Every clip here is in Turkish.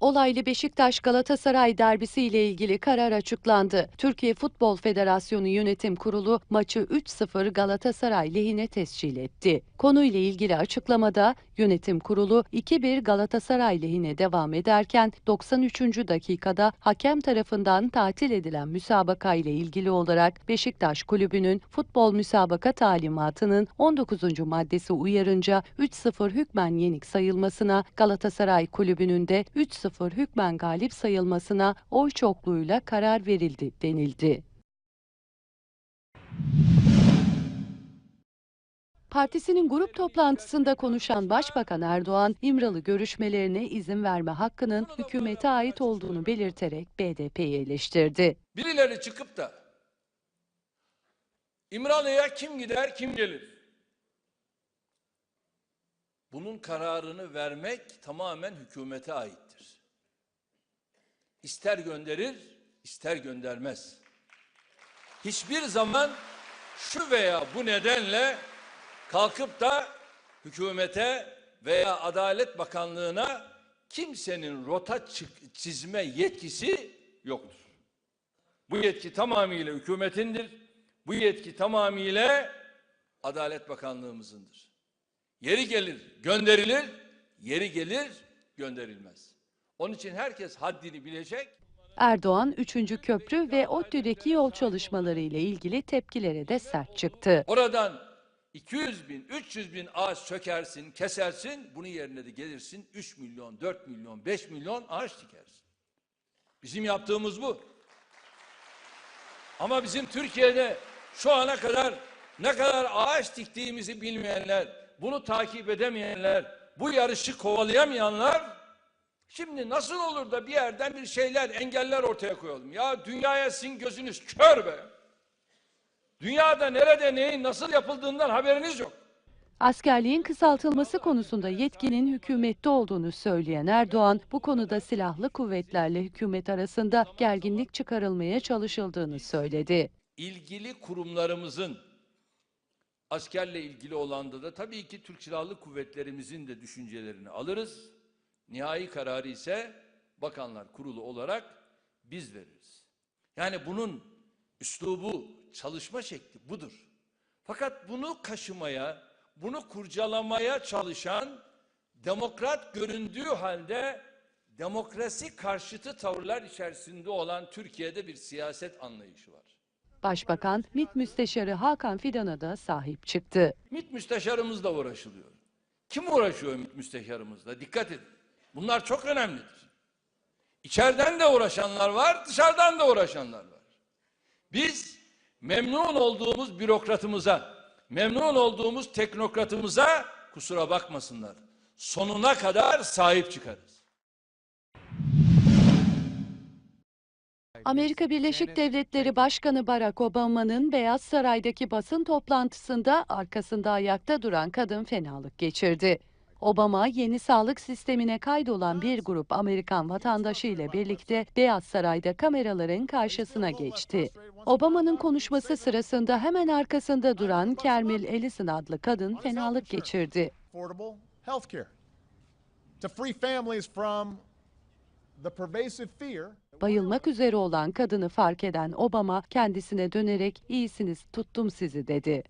Olaylı Beşiktaş Galatasaray derbisi ile ilgili karar açıklandı. Türkiye Futbol Federasyonu Yönetim Kurulu maçı 3-0 Galatasaray lehine tescil etti. Konuyla ilgili açıklamada yönetim kurulu 2-1 Galatasaray lehine devam ederken 93. dakikada hakem tarafından tatil edilen müsabaka ile ilgili olarak Beşiktaş Kulübü'nün futbol müsabaka talimatının 19. maddesi uyarınca 3-0 hükmen yenik sayılmasına Galatasaray Kulübü'nün de 3-0 hükmen galip sayılmasına oy çokluğuyla karar verildi denildi. Partisinin grup toplantısında konuşan Başbakan Erdoğan, İmralı görüşmelerine izin verme hakkının hükümete ait olduğunu belirterek BDP'yi eleştirdi. Birileri çıkıp da İmralı'ya kim gider kim gelir? Bunun kararını vermek tamamen hükümete aittir. İster gönderir, ister göndermez. Hiçbir zaman şu veya bu nedenle kalkıp da hükümete veya Adalet Bakanlığı'na kimsenin rota çizme yetkisi yoktur. Bu yetki tamamıyla hükümetindir. Bu yetki tamamıyla Adalet Bakanlığımızındır. Yeri gelir gönderilir, yeri gelir gönderilmez. Onun için herkes haddini bilecek. Erdoğan, 3. köprü ve ODTÜ'deki yol çalışmaları ile ilgili tepkilere de sert çıktı. Oradan 200 bin, 300 bin ağaç sökersin, kesersin. Bunun yerine de gelirsin 3 milyon, 4 milyon, 5 milyon ağaç dikersin. Bizim yaptığımız bu. Ama bizim Türkiye'de şu ana kadar ne kadar ağaç diktiğimizi bilmeyenler, bunu takip edemeyenler, bu yarışı kovalayamayanlar şimdi nasıl olur da bir yerden bir şeyler, engeller ortaya koyalım. Ya dünyaya sizin gözünüz kör be. Dünyada nerede neyin nasıl yapıldığından haberiniz yok. Askerliğin kısaltılması konusunda yetkinin hükümette olduğunu söyleyen Erdoğan, bu konuda silahlı kuvvetlerle hükümet arasında gerginlik çıkarılmaya çalışıldığını söyledi. ilgili kurumlarımızın askerle ilgili olanda da tabii ki Türk Silahlı Kuvvetlerimizin de düşüncelerini alırız. Nihai kararı ise Bakanlar Kurulu olarak biz veririz. Yani bunun üslubu, çalışma şekli budur. Fakat bunu kaşımaya, bunu kurcalamaya çalışan demokrat göründüğü halde demokrasi karşıtı tavırlar içerisinde olan Türkiye'de bir siyaset anlayışı var. Başbakan, MİT Müsteşarı Hakan Fidan'a da sahip çıktı. MİT müsteşarımızla uğraşılıyor. Kim uğraşıyor MİT müsteşarımızla? Dikkat edin. Bunlar çok önemlidir. İçeriden de uğraşanlar var, dışarıdan da uğraşanlar var. Biz memnun olduğumuz bürokratımıza, memnun olduğumuz teknokratımıza kusura bakmasınlar. Sonuna kadar sahip çıkarız. Amerika Birleşik Devletleri Başkanı Barack Obama'nın Beyaz Saray'daki basın toplantısında arkasında ayakta duran kadın fenalık geçirdi. Obama yeni sağlık sistemine kaydolan bir grup Amerikan vatandaşı ile birlikte Beyaz Saray'da kameraların karşısına geçti. Obama'nın konuşması sırasında hemen arkasında duran Kermil Ellison adlı kadın fenalık geçirdi. Bayılmak üzere olan kadını fark eden Obama kendisine dönerek iyisiniz tuttum sizi dedi.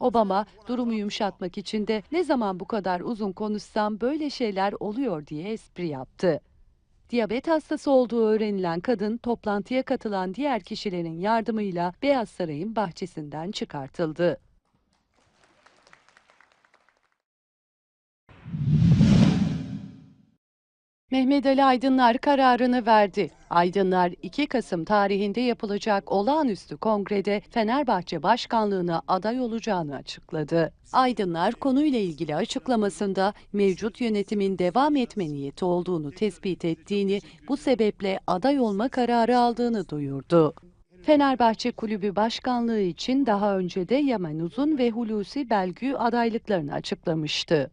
Obama durumu yumuşatmak için de ne zaman bu kadar uzun konuşsam böyle şeyler oluyor diye espri yaptı. Diyabet hastası olduğu öğrenilen kadın toplantıya katılan diğer kişilerin yardımıyla Beyaz Saray'ın bahçesinden çıkartıldı. Mehmet Ali Aydınlar kararını verdi. Aydınlar 2 Kasım tarihinde yapılacak olağanüstü kongrede Fenerbahçe başkanlığına aday olacağını açıkladı. Aydınlar konuyla ilgili açıklamasında mevcut yönetimin devam etme niyeti olduğunu tespit ettiğini, bu sebeple aday olma kararı aldığını duyurdu. Fenerbahçe Kulübü Başkanlığı için daha önce de Yaman Uzun ve Hulusi Belgü adaylıklarını açıklamıştı.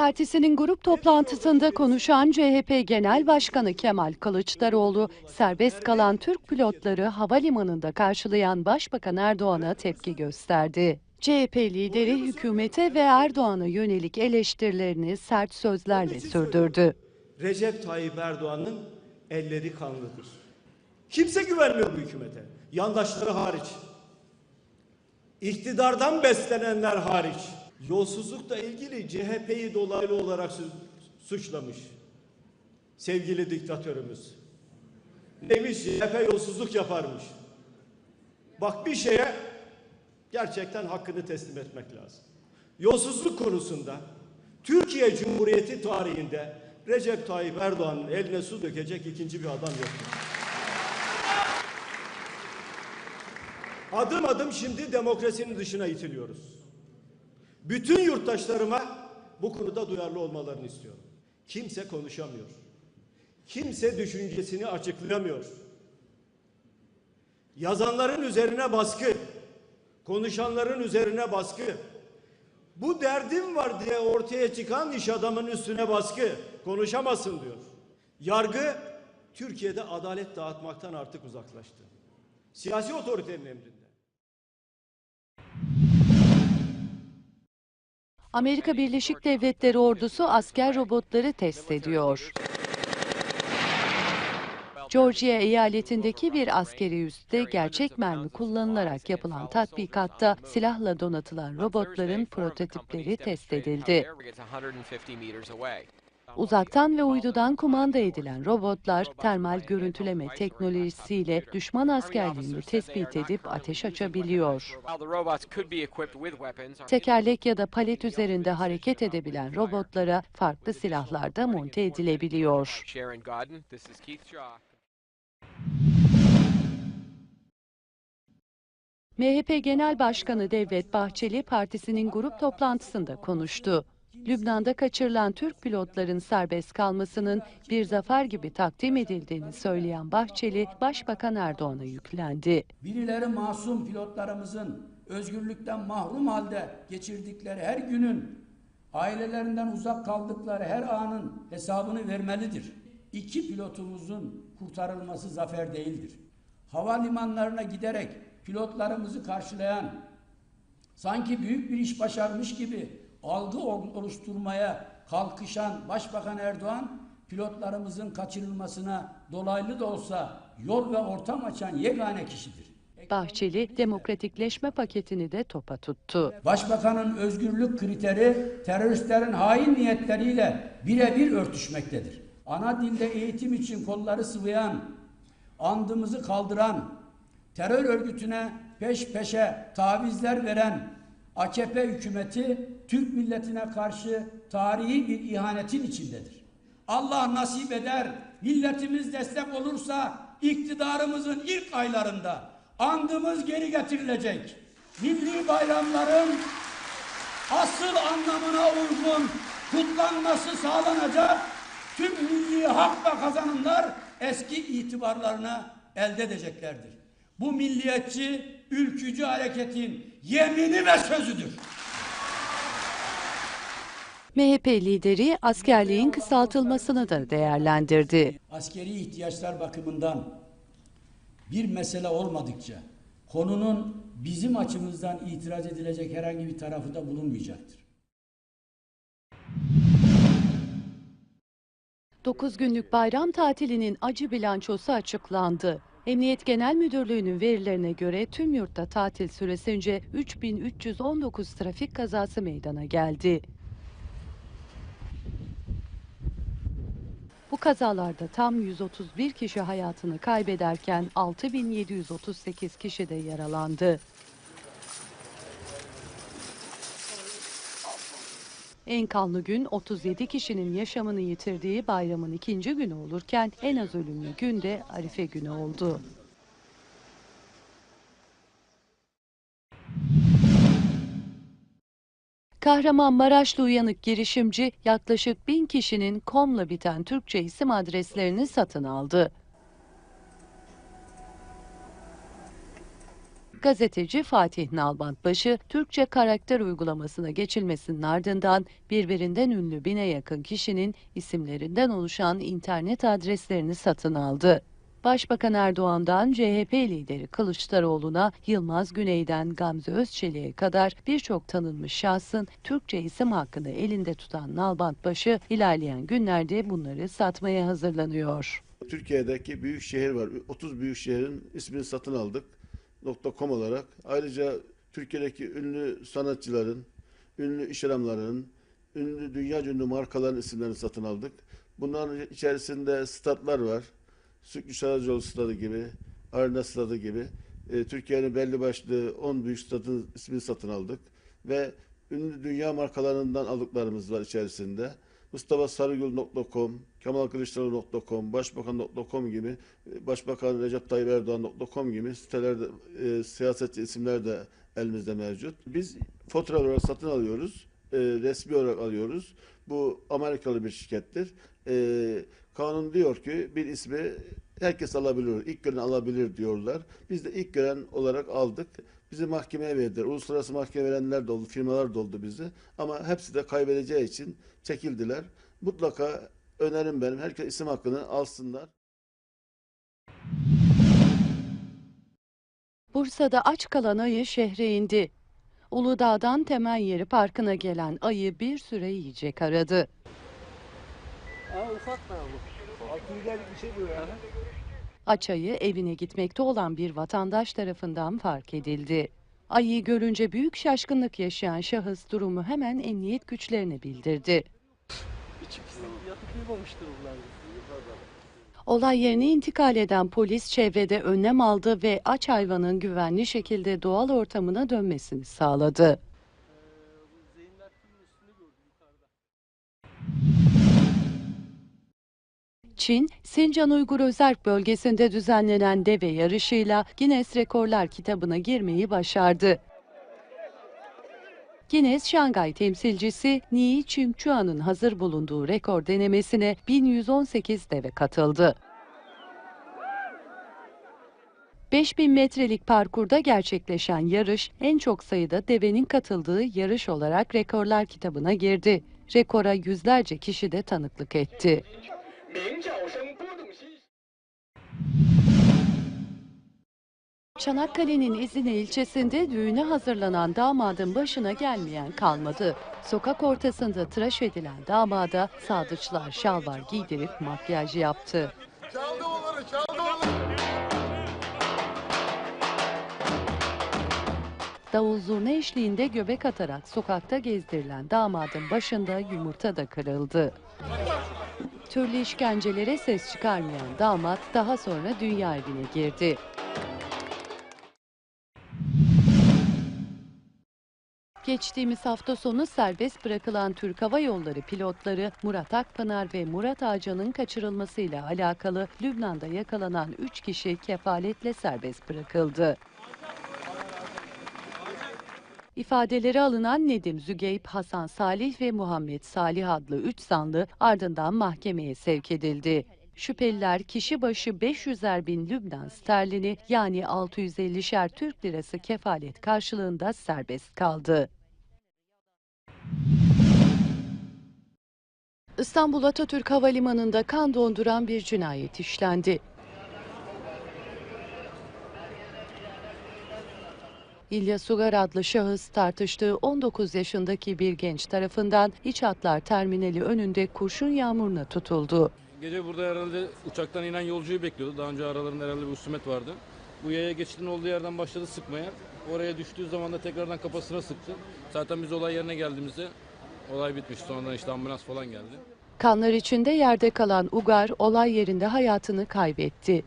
Partisinin grup toplantısında konuşan CHP Genel Başkanı Kemal Kılıçdaroğlu, serbest kalan Türk pilotları havalimanında karşılayan Başbakan Erdoğan'a tepki gösterdi. CHP lideri hükümete ve Erdoğan'a yönelik eleştirilerini sert sözlerle sürdürdü. Recep Tayyip Erdoğan'ın elleri kanlıdır. Kimse güvenmiyor bu hükümete. Yandaşları hariç. İktidardan beslenenler hariç. Yolsuzlukla ilgili CHP'yi dolaylı olarak su- suçlamış. Sevgili diktatörümüz. Demiş CHP yolsuzluk yaparmış. Bak bir şeye gerçekten hakkını teslim etmek lazım. Yolsuzluk konusunda Türkiye Cumhuriyeti tarihinde Recep Tayyip Erdoğan'ın eline su dökecek ikinci bir adam yoktur. Adım adım şimdi demokrasinin dışına itiliyoruz. Bütün yurttaşlarıma bu konuda duyarlı olmalarını istiyorum. Kimse konuşamıyor. Kimse düşüncesini açıklayamıyor. Yazanların üzerine baskı, konuşanların üzerine baskı, bu derdim var diye ortaya çıkan iş adamın üstüne baskı, konuşamazsın diyor. Yargı Türkiye'de adalet dağıtmaktan artık uzaklaştı. Siyasi otoritenin emrinde. Amerika Birleşik Devletleri ordusu asker robotları test ediyor. Georgia eyaletindeki bir askeri üste gerçek mermi kullanılarak yapılan tatbikatta silahla donatılan robotların prototipleri test edildi. Uzaktan ve uydudan kumanda edilen robotlar termal görüntüleme teknolojisiyle düşman askerliğini tespit edip ateş açabiliyor. Tekerlek ya da palet üzerinde hareket edebilen robotlara farklı silahlarda monte edilebiliyor. MHP Genel Başkanı Devlet Bahçeli partisinin grup toplantısında konuştu. Lübnan'da kaçırılan Türk pilotların serbest kalmasının bir zafer gibi takdim edildiğini söyleyen Bahçeli, Başbakan Erdoğan'a yüklendi. Birileri masum pilotlarımızın özgürlükten mahrum halde geçirdikleri her günün, ailelerinden uzak kaldıkları her anın hesabını vermelidir. İki pilotumuzun kurtarılması zafer değildir. Havalimanlarına giderek pilotlarımızı karşılayan, sanki büyük bir iş başarmış gibi algı oluşturmaya kalkışan Başbakan Erdoğan, pilotlarımızın kaçırılmasına dolaylı da olsa yol ve ortam açan yegane kişidir. Bahçeli, demokratikleşme paketini de topa tuttu. Başbakanın özgürlük kriteri teröristlerin hain niyetleriyle birebir örtüşmektedir. Ana dilde eğitim için kolları sıvayan, andımızı kaldıran, terör örgütüne peş peşe tavizler veren AKP hükümeti Türk milletine karşı tarihi bir ihanetin içindedir. Allah nasip eder, milletimiz destek olursa iktidarımızın ilk aylarında andımız geri getirilecek. Milli bayramların asıl anlamına uygun kutlanması sağlanacak. Tüm milli hak ve kazanımlar eski itibarlarını elde edeceklerdir. Bu milliyetçi, ülkücü hareketin yemini ve sözüdür. MHP lideri askerliğin kısaltılmasını da değerlendirdi. Askeri ihtiyaçlar bakımından bir mesele olmadıkça konunun bizim açımızdan itiraz edilecek herhangi bir tarafı da bulunmayacaktır. 9 günlük bayram tatilinin acı bilançosu açıklandı. Emniyet Genel Müdürlüğü'nün verilerine göre tüm yurtta tatil süresince 3319 trafik kazası meydana geldi. Bu kazalarda tam 131 kişi hayatını kaybederken 6738 kişi de yaralandı. En kanlı gün 37 kişinin yaşamını yitirdiği bayramın ikinci günü olurken en az ölümlü gün de Arife günü oldu. Kahramanmaraşlı uyanık girişimci yaklaşık bin kişinin komla biten Türkçe isim adreslerini satın aldı. Gazeteci Fatih Nalbantbaşı, Türkçe karakter uygulamasına geçilmesinin ardından birbirinden ünlü bine yakın kişinin isimlerinden oluşan internet adreslerini satın aldı. Başbakan Erdoğan'dan CHP lideri Kılıçdaroğlu'na Yılmaz Güney'den Gamze Özçelik'e kadar birçok tanınmış şahsın Türkçe isim hakkını elinde tutan Nalbantbaşı ilerleyen günlerde bunları satmaya hazırlanıyor. Türkiye'deki büyük şehir var. 30 büyük şehrin ismini satın aldık. .com olarak. Ayrıca Türkiye'deki ünlü sanatçıların, ünlü iş adamlarının, ünlü dünya ünlü markaların isimlerini satın aldık. Bunların içerisinde statlar var. Sütlü Saracoğlu Stadı gibi, Arena Stadı gibi. E, Türkiye'nin belli başlı 10 büyük stadın ismini satın aldık. Ve ünlü dünya markalarından aldıklarımız var içerisinde. Mustafa Sarıgül.com, kemalkılıçdaroğlu.com, başbakan.com gibi, e, Başbakan Recep Tayyip Erdoğan.com gibi sitelerde e, siyasetçi isimler de elimizde mevcut. Biz fatura olarak satın alıyoruz, e, resmi olarak alıyoruz. Bu Amerikalı bir şirkettir. E, kanun diyor ki bir ismi herkes alabilir, ilk gören alabilir diyorlar. Biz de ilk gören olarak aldık. Bizi mahkemeye verdiler. Uluslararası mahkeme verenler de oldu, firmalar da oldu bizi. Ama hepsi de kaybedeceği için çekildiler. Mutlaka önerim benim. Herkes isim hakkını alsınlar. Bursa'da aç kalan ayı şehre indi. Uludağ'dan Temel Yeri Parkı'na gelen ayı bir süre yiyecek aradı. Aç ayı evine gitmekte olan bir vatandaş tarafından fark edildi. Ayıyı görünce büyük şaşkınlık yaşayan şahıs durumu hemen emniyet güçlerine bildirdi. Olay yerine intikal eden polis çevrede önlem aldı ve aç hayvanın güvenli şekilde doğal ortamına dönmesini sağladı. Çin, Sincan Uygur Özerk bölgesinde düzenlenen deve yarışıyla Guinness Rekorlar kitabına girmeyi başardı. Guinness Şangay temsilcisi Ni Chingchuan'ın hazır bulunduğu rekor denemesine 1118 deve katıldı. 5000 metrelik parkurda gerçekleşen yarış en çok sayıda devenin katıldığı yarış olarak rekorlar kitabına girdi. Rekora yüzlerce kişi de tanıklık etti. Çanakkale'nin İzine ilçesinde düğüne hazırlanan damadın başına gelmeyen kalmadı. Sokak ortasında tıraş edilen damada sadıçlar şalvar giydirip makyaj yaptı. Davul zurna eşliğinde göbek atarak sokakta gezdirilen damadın başında yumurta da kırıldı. Türlü işkencelere ses çıkarmayan damat daha sonra dünya evine girdi. Geçtiğimiz hafta sonu serbest bırakılan Türk Hava Yolları pilotları Murat Akpınar ve Murat Ağcan'ın kaçırılmasıyla alakalı Lübnan'da yakalanan 3 kişi kefaletle serbest bırakıldı. İfadeleri alınan Nedim Zügeyp, Hasan Salih ve Muhammed Salih adlı 3 sanlı ardından mahkemeye sevk edildi. Şüpheliler kişi başı 500'er bin Lübnan sterlini yani 650'şer Türk lirası kefalet karşılığında serbest kaldı. İstanbul Atatürk Havalimanı'nda kan donduran bir cinayet işlendi. İlyas Ugar adlı şahıs tartıştığı 19 yaşındaki bir genç tarafından İç Hatlar Terminali önünde kurşun yağmuruna tutuldu. Gece burada herhalde uçaktan inen yolcuyu bekliyordu. Daha önce aralarında herhalde bir husumet vardı. Bu yaya geçidin olduğu yerden başladı sıkmaya. Oraya düştüğü zaman da tekrardan kafasına sıktı. Zaten biz olay yerine geldiğimizde olay bitmiş. Sonradan işte ambulans falan geldi. Kanlar içinde yerde kalan Ugar olay yerinde hayatını kaybetti.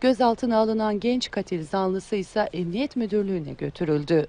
Gözaltına alınan genç katil zanlısı ise emniyet müdürlüğüne götürüldü.